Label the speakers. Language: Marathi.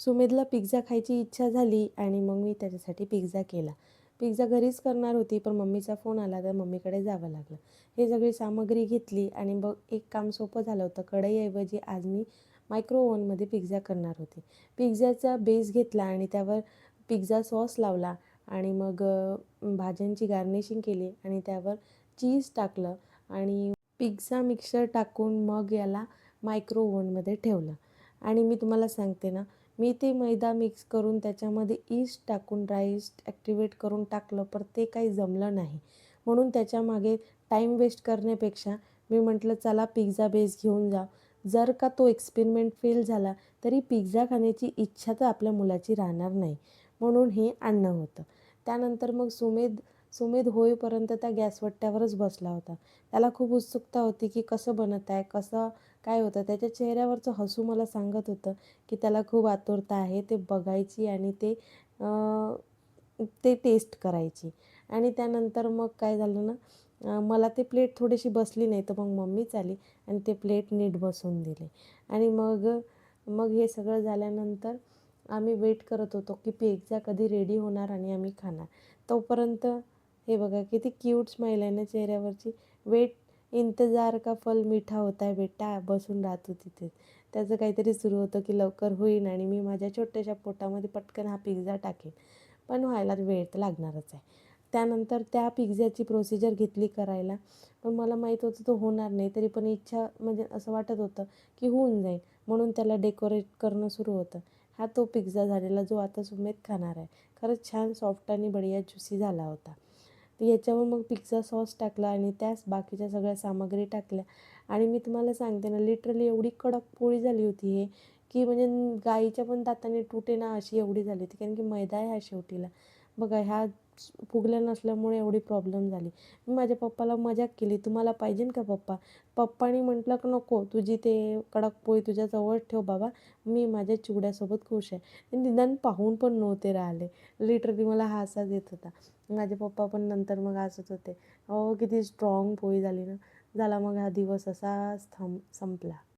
Speaker 1: सुमेधला पिझ्झा खायची इच्छा झाली आणि मग मी त्याच्यासाठी पिझ्झा केला. पिझ्झा घरीच करणार होती पण मम्मीचा फोन आला तर मम्मीकडे जावं लागलं. हे सगळी सामग्री घेतली आणि मग एक काम सोपं झालं होतं. कढईऐवजी आज मी मायक्रो ओव्हनमध्ये पिझ्झा करणार होते. पिझ्झाचा बेस घेतला आणि त्यावर पिझ्झा सॉस लावला आणि मग भाज्यांची गार्निशिंग केली आणि त्यावर चीज टाकलं आणि पिझ्झा मिक्सर टाकून मग याला मायक्रो ओव्हनमध्ये ठेवलं. आणि मी तुम्हाला सांगते ना मी ते मैदा मिक्स करून त्याच्यामध्ये ईस्ट टाकून राईस्ट ॲक्टिवेट करून टाकलं पर ते काही जमलं नाही. म्हणून त्याच्यामागे टाईम वेस्ट करण्यापेक्षा मी म्हटलं चला पिझ्झा बेस घेऊन जा जर का तो एक्सपेरिमेंट फेल झाला तरी पिझ्झा खाण्याची इच्छा तर आपल्या मुलाची राहणार नाही. म्हणून हे आणणं होतं. त्यानंतर मग सुमेध सुमेध होईपर्यंत त्या गॅसवट्ट्यावरच बसला होता. त्याला खूप उत्सुकता होती की कसं बनत आहे कसं काय होतं. त्याच्या चेहऱ्यावरचं हसू मला सांगत होतं की त्याला खूप आतुरता आहे ते बघायची आणि ते ते टेस्ट करायची. आणि त्यानंतर मग काय झालं ना मला ते प्लेट थोडीशी बसली नाही तर मग मम्मीच आली आणि ते प्लेट नीट बसवून दिले. आणि मग मग हे सगळं झाल्यानंतर आम्ही वेट करत होतो की पिझ्झा कधी रेडी होणार आणि आम्ही खाणार. तोपर्यंत हे बघा किती क्यूट स्माईल आहे ना चेहऱ्यावरची. वेट इंतजार का फल मिठा होता आहे बेटा? बसून राहतो तिथे. त्याचं काहीतरी सुरू होतं की लवकर होईन आणि मी माझ्या छोट्याशा पोटामध्ये पटकन हा पिझ्झा टाकेन. पण व्हायला वेळ तर लागणारच आहे. त्यानंतर त्या पिझ्झ्याची प्रोसिजर घेतली करायला. पण मला माहीत होतं तो होणार नाही तरी पण इच्छा म्हणजे असं वाटत होतं की होऊन जाईल. म्हणून त्याला डेकोरेट करणं सुरू होतं. हा तो पिझ्झा झालेला जो आता सुमेत खाणार आहे. खरंच छान सॉफ्ट आणि बढिया ज्युसी झाला होता. तर याच्यावर मग पिझ्झा सॉस टाकला आणि त्याच बाकीच्या सगळ्या सामग्री टाकल्या. आणि मी तुम्हाला सांगते ना लिटरली एवढी कडक पोळी झाली होती हे की म्हणजे गाईच्या पण दाताने तुटे ना अशी एवढी झाली होती कारण की मैदा ह्या शेवटीला. बघा ह्या फुगल्या नसल्यामुळे एवढी प्रॉब्लेम झाली. मी माझ्या पप्पाला मजाक केली तुम्हाला पाहिजे का पप्पा? पप्पानी म्हटलं की नको तुझी ते कडक पोळी तुझ्याजवळ ठेव बाबा मी माझ्या चिवड्यासोबत खुश आहे. निदान पाहून पण नव्हते राहिले. लिटरली मला हासाच येत होता. माझे पप्पा पण नंतर मग हसत होते. अहो किती स्ट्रॉंग पोळी झाली ना. झाला मग हा दिवस असाच थांब संपला.